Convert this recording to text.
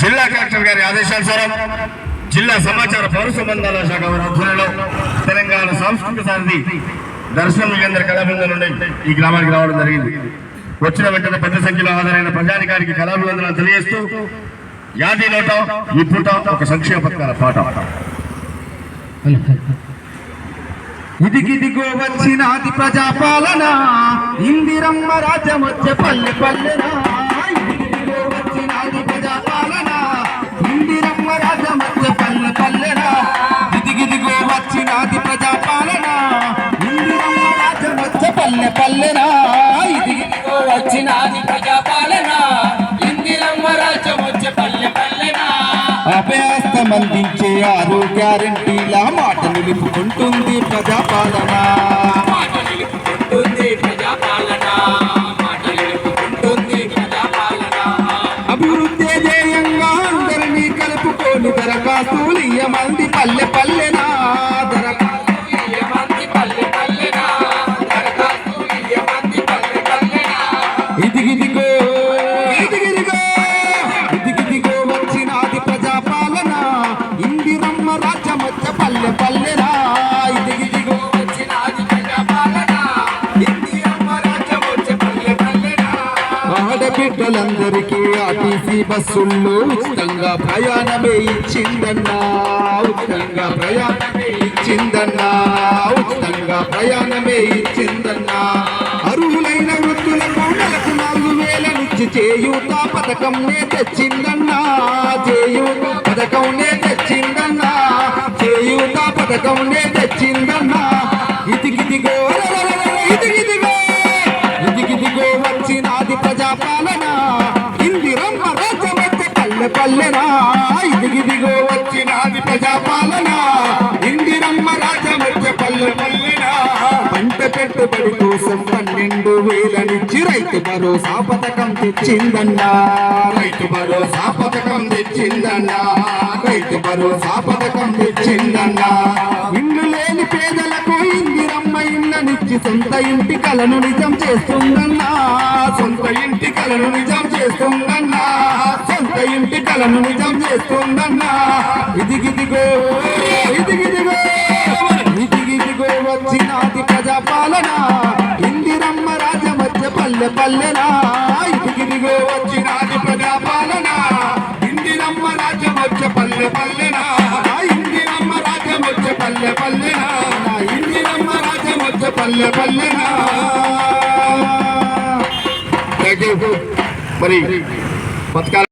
జిల్లా కలెక్టర్ గారి ఆదేశానుసారం జిల్లా సమాచార పౌర సంబంధాల శాఖ వారి ఆధ్వర్యంలో తెలంగాణ సాంస్కృతిక సారథి దర్శనం కేంద్ర కళాబృందం నుండి ఈ గ్రామానికి రావడం జరిగింది. వచ్చిన వెంటనే పెద్ద సంఖ్యలో హాజరైన ప్రజానికానికి కళాభివందనాలు తెలియజేస్తూ యాది నోట ఈ పూట ఒక సంక్షేమ పథకాల పాట. ఇదిగిదిగో వచ్చినాది ప్రజాపాలన ఇందిరమ్మ రాజ్యం వచ్చే పల్లె పల్లెన. ఇందిరమ్మ రాజ్యం పల్లె పల్లెన ఇదిగిదిగో వచ్చినాది ప్రజాపాలన ఇందిరమ్మ రాజ్యం వచ్చే పల్లె పల్లెన ఇదిగిదిగో వచ్చినాది ప్రజాపాలన ఇందిరమ్మ రాజ్యం వచ్చే పల్లె పల్లెన అభ్యాస్తమందించే ఆరు గ్యారంటీల మాట నిలుపుకుంటుంది ప్రజాపాలన ఇయ్యమంది పల్లె పల్లెనా దరఖాస్తులు ఇయ్యమంది పల్లె పల్లెనా దరఖాస్తులు ఇయ్యమంది పల్లె పల్లెనా ఇదిగిదిగో ఇదిగిదిగో. ఇదిగిదిగో. ఆడబిడ్డలందరికీ ఆర్టీసీ బస్సుల్లో ఉచితంగా ప్రయాణమే ఇచ్చిందన్నా ఉచితంగా ప్రయాణమే ఇచ్చిందన్నా ఉచితంగా ప్రయాణమే ఇచ్చిందన్నా. అర్హులైన వృద్ధులకు నెలకు నాలుగు వేల నుంచి చేయూత పథకంనే తెచ్చిందన్నా చేయూత పథకంనే తెచ్చిందన్నా చేయూత పథకంనే తెచ్చిందన్నా. ఇదిగిదిగో ఇదిగిదిగో పల్లె పల్లెనా? ఇదిగిదిగో వచ్చినాది ప్రజాపాలన. ఇందిరమ్మ రాజమధ్య పల్లె పల్లెనా? పంట పెట్టుబడి కోసం పన్నెండు వేలనిచ్చి రైతు భరోసా పథకం తెచ్చిందన్నా. రైతు భరోసా పథకం తెచ్చిందన్నా. రైతు భరోసా పథకం తెచ్చిందన్నా. ఇల్లు లేని పేదలకు ఇందిరమ్మ ఇళ్ళనిచ్చి సొంత ఇంటి కలను నిజం చేస్తుందన్నా. సొంత ఇంటి కలను నిజం చేస్తుందన్నా. సొంత ఇంటి కలను నిజం చేస్తుందన్నా. ఇదిగిదిగో ఇదిగిదిగో ఇదిగిదిగో వచ్చినాది ప్రజాపాలన. ఇందిరమ్మ రాజమధ్య పల్లె పల్లెనా. ఇదిగిదిగో వచ్చినాది ప్రజాపాలన. ఇందిరమ్మ రాజ్యమధ్య పల్లె పల్లెనా. ఇందిరమ్మ రాజ్యమధ్య పల్లె పల్లెనా. ఇందిరమ్మ మధ్య పల్లె పల్లెనా. మరి పథకాల